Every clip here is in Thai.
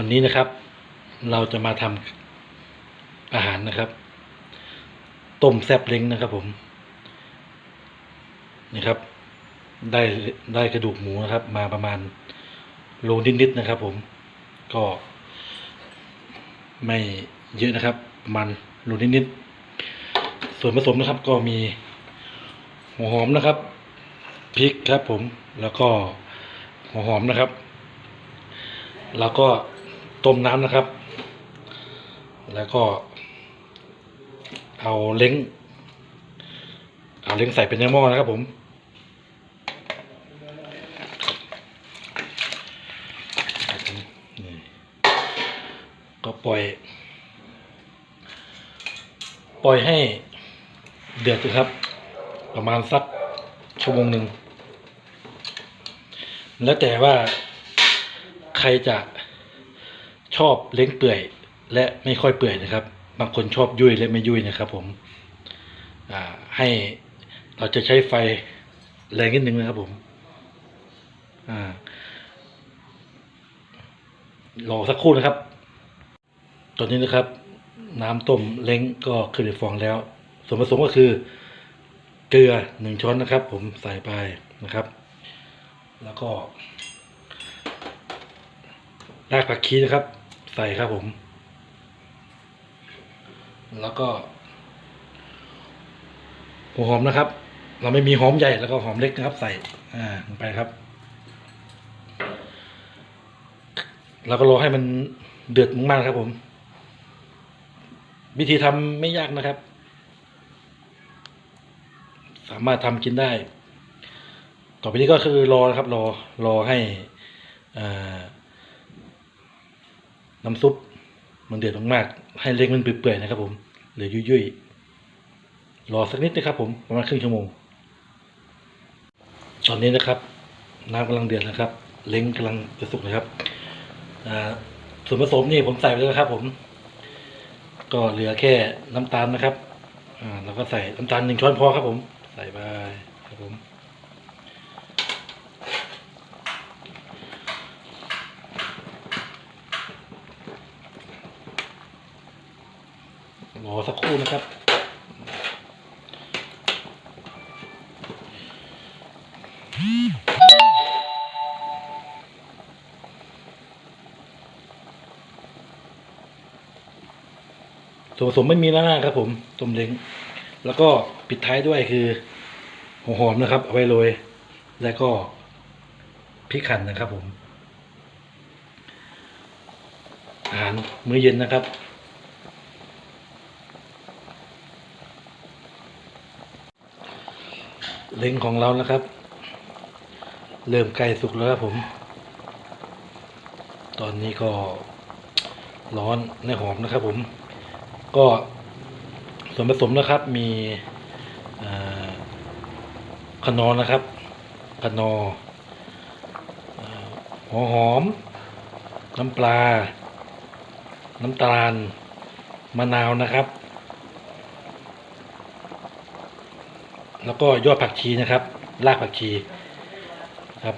วันนี้นะครับ เราจะมาทำอาหารนะครับ ต้มแซบเล้งนะครับผมนี่ครับ ได้ได้กระดูกหมูนะครับ มาประมาณโลนิดๆนะครับ ผม ก็ไม่เยอะนะครับมาณโลนิดๆส่วนผสมนะครับ ก็มีหัวหอมนะครับพริกครับผมแล้วก็หัวหอมนะครับ แล้วก็ ต้มน้ำนะครับ แล้วก็เอาเล้งเอาเล้งใส่เป็นในหม้อนะครับผมนี่ก็ปล่อย ปล่อยให้เดือดนะครับ ประมาณสักชั่วโมงหนึ่ง แล้วแต่ว่าใครจะ ชอบเล้งเปื่อย และไม่ค่อยเปื่อยนะครับ บางคนชอบยุ่ยและไม่ยุ่ยนะครับผมให้เราจะใช้ไฟแรงนิดนึงนะครับผมอรอสักครู่นะครับ ตอนนี้นะครับ น้ำต้มเล้งก็ขึ้นในฟองแล้ว ส่วนผสมก็คือ เกลือหนึ่งช้อนนะครับ ผมใส่ไปนะครับ แล้วก็รากผักชีนะครับ ใส่ครับผม แล้วก็หัวหอมนะครับ เราไม่มีหอมใหญ่แล้วก็หอมเล็กนะครับ ใส่ อ่าลงไปครับ แล้วก็รอให้มันเดือดมากๆครับผม วิธีทำไม่ยากนะครับ สามารถทำกินได้ ต่อไปนี้ก็คือรอนะครับ รอรอให้อ่า น้ำซุปมันเดือดมากๆให้เล็กมันเปื่อยๆนะครับผมเหลือยุ่ยๆรอสักนิดนะครับผมประมาณครึ่งชั่วโมง ตอนนี้นะครับน้ำกำลังเดือดนะครับ เล้งกำลังจะสุกนะครับส่วนผสมนี่ผมใส่ไปแล้วนะครับ ผม ก็เหลือแค่น้ำตาลนะครับเราก็ใส่น้ำตาลหนึ่งช้อนพอครับผม ใส่ไปครับผม รอสักครู่นะครับ ส่วนผสมไม่มีแล้วนะครับผมต้มเล้งแล้วก็ปิดท้ายด้วยคือหัวหอมนะครับ เอาไว้โรยแล้วก็พริกขันนะครับผมอาหารมื้อเย็นนะครับ เล้งของเรานะครับ เริ่มใกล้สุกแล้วครับผม ตอนนี้ก็ร้อนในหอมนะครับผม ก็ส่วนผสมนะครับมีอ่าขนอนะครับขนอหัวหอม น้ำปลา น้ำตาล มะนาวนะครับ แล้วก็ยอดผักชีนะครับ รากผักชีครับ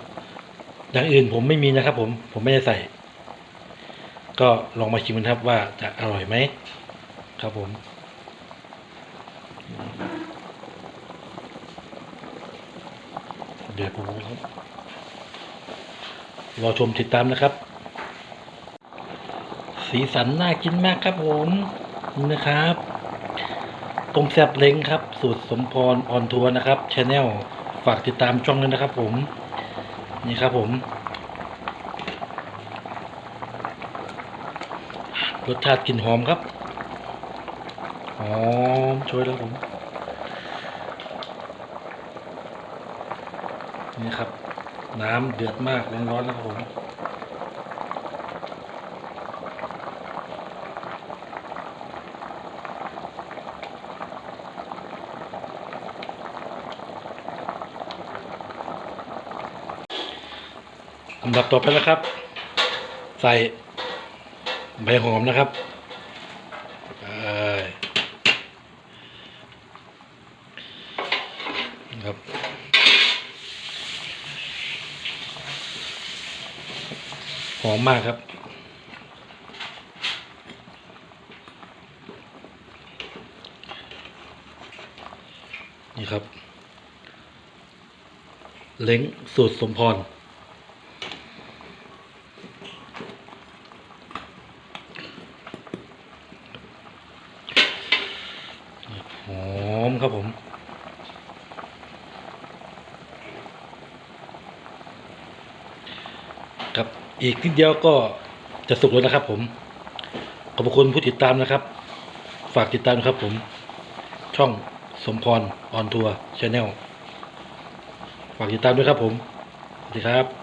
อย่างอื่นผมไม่มีนะครับ ผมผมไม่ได้ใส่ ก็ลองมาชิมกันครับว่าจะอร่อยไหมครับผมเดี๋ยวผมครับรอชมติดตามนะครับ สีสันน่ากินมากครับผมนะครับ ต้มแซบเล้งครับ สูตรสมพรออนทัวร์นะครับชแนลฝากติดตามช่องด้วยนะครับ ผม นี่ครับผม รสชาติกลิ่นหอมครับ หอมช่วยแล้วผม นี่ครับ น้ำเดือดมากร้อนๆแล้วครับผม อันดับต่อไปนะครับ ใส่ใบหอมนะครับครับหอมมากครับนี่ครับ เล้งสูตรสมพร อีกนิดเดียวก็จะสุกแล้วนะครับ ผม ขอบคุณผู้ติดตามนะครับ ฝากติดตามนะครับ ผม ช่องสมพรออนทัวร์ชาแนลฝากติดตามด้วยครับผม สวัสดีครับ